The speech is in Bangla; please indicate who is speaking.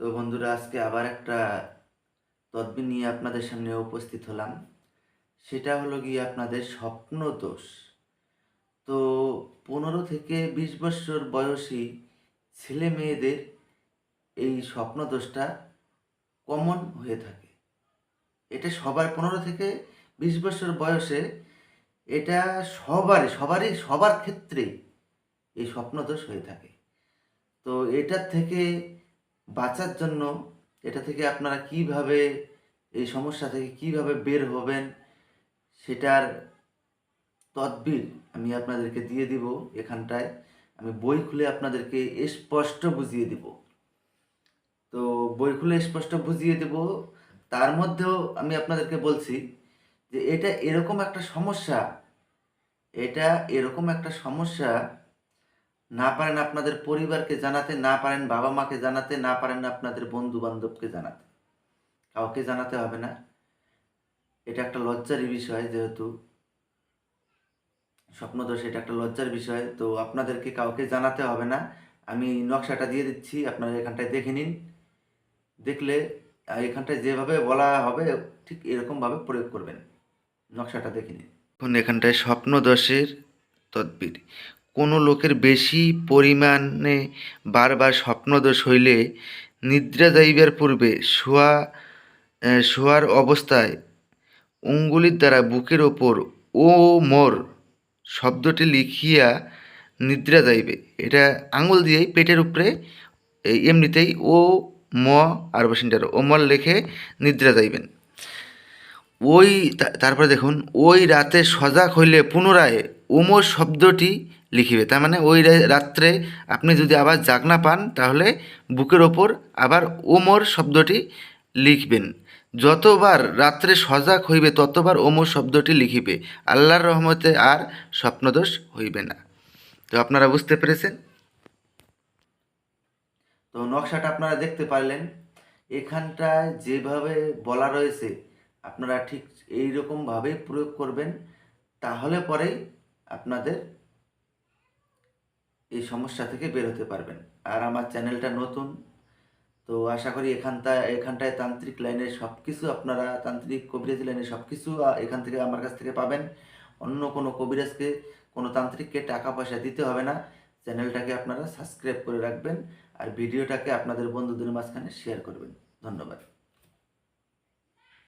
Speaker 1: তো বন্ধুরা, আজকে আবার একটা তদবির নিয়ে আপনাদের সামনে উপস্থিত হলাম। সেটা হলো গিয়ে আপনাদের স্বপ্ন দোষ। তো পনেরো থেকে বিশ বছর বয়সী ছেলে মেয়েদের এই স্বপ্ন দোষটা কমন হয়ে থাকে। এটা সবার, পনেরো থেকে বিশ বছর বয়সে এটা সবারই সবারই, সবার ক্ষেত্রেই এই স্বপ্নদোষ হয়ে থাকে। তো এটার থেকে বাঁচার জন্য এটা থেকে আপনারা কীভাবে, এই সমস্যা থেকে কীভাবে বের হবেন, সেটার তদবির আমি আপনাদেরকে দিয়ে দিব এখানটায়। আমি বই খুলে আপনাদেরকে স্পষ্ট বুঝিয়ে দিব। তো বই খুলে স্পষ্ট বুঝিয়ে দেব। তার মধ্যেও আমি আপনাদেরকে বলছি যে এটা এরকম একটা সমস্যা, এটা এরকম একটা সমস্যা না পারেন আপনাদের পরিবারকে জানাতে, না পারেন বাবা মাকে জানাতে, না পারেন আপনাদের বন্ধু বান্ধবকে জানাতে। কাউকে জানাতে হবে না। এটা একটা লজ্জারই বিষয় যেহেতু। স্বপ্নদোষ, এটা একটা লজ্জার বিষয়। তো আপনাদেরকে কাউকে জানাতে হবে না। আমি নকশাটা দিয়ে দিচ্ছি, আপনারা এখানটায় দেখে নিন। দেখলে এখানটায় যেভাবে বলা হবে, ঠিক এরকমভাবে প্রয়োগ করবেন। নকশাটা দেখে নিন। এখন এখানটায় স্বপ্নদোষের তদবির। কোনো লোকের বেশি পরিমাণে বারবার স্বপ্নদোষ হইলে নিদ্রা যাইবার পূর্বে শোয়া শোয়ার অবস্থায় অঙ্গুলির দ্বারা বুকের ওপর ও মোর শব্দটি লিখিয়া নিদ্রা যাইবে। এটা আঙুল দিয়েই পেটের উপরে এমনিতেই ও, ম আর বসিন্টার ওমল লেখে নিদ্রা যাইবেন। ওই তারপরে দেখুন, ওই রাতে সজাগ হইলে পুনরায় ওমর শব্দটি লিখিবে। তার মানে ওই রাত্রে আপনি যদি আবার জাগ না পান, তাহলে বুকের ওপর আবার ওমর শব্দটি লিখবেন। যতবার রাত্রে সজাগ হইবে, ততবার ওমর শব্দটি লিখিবে। আল্লাহর রহমতে আর স্বপ্নদোষ হইবে না। তো আপনারা বুঝতে পেরেছেন? তো নকশাটা আপনারা দেখতে পারলেন। এখানটায় যেভাবে বলা রয়েছে, আপনারা ঠিক এই রকমভাবে প্রয়োগ করবেন। তাহলে পরেই আপনাদের এই সমস্যা থেকে বের হতে পারবেন। আর আমার চ্যানেলটা নতুন, তো আশা করি এখানটায় এখানটায় তান্ত্রিক লাইনের সব কিছু আপনারা, তান্ত্রিক কবিরাজি লাইনের সব কিছু এখান থেকে আমার কাছ থেকে পাবেন। অন্য কোনো কবিরাজকে, কোনো তান্ত্রিককে টাকা পয়সা দিতে হবে না। চ্যানেলটাকে আপনারা সাবস্ক্রাইব করে রাখবেন আর ভিডিওটাকে আপনাদের বন্ধুদের মাঝখানে শেয়ার করবেন। ধন্যবাদ।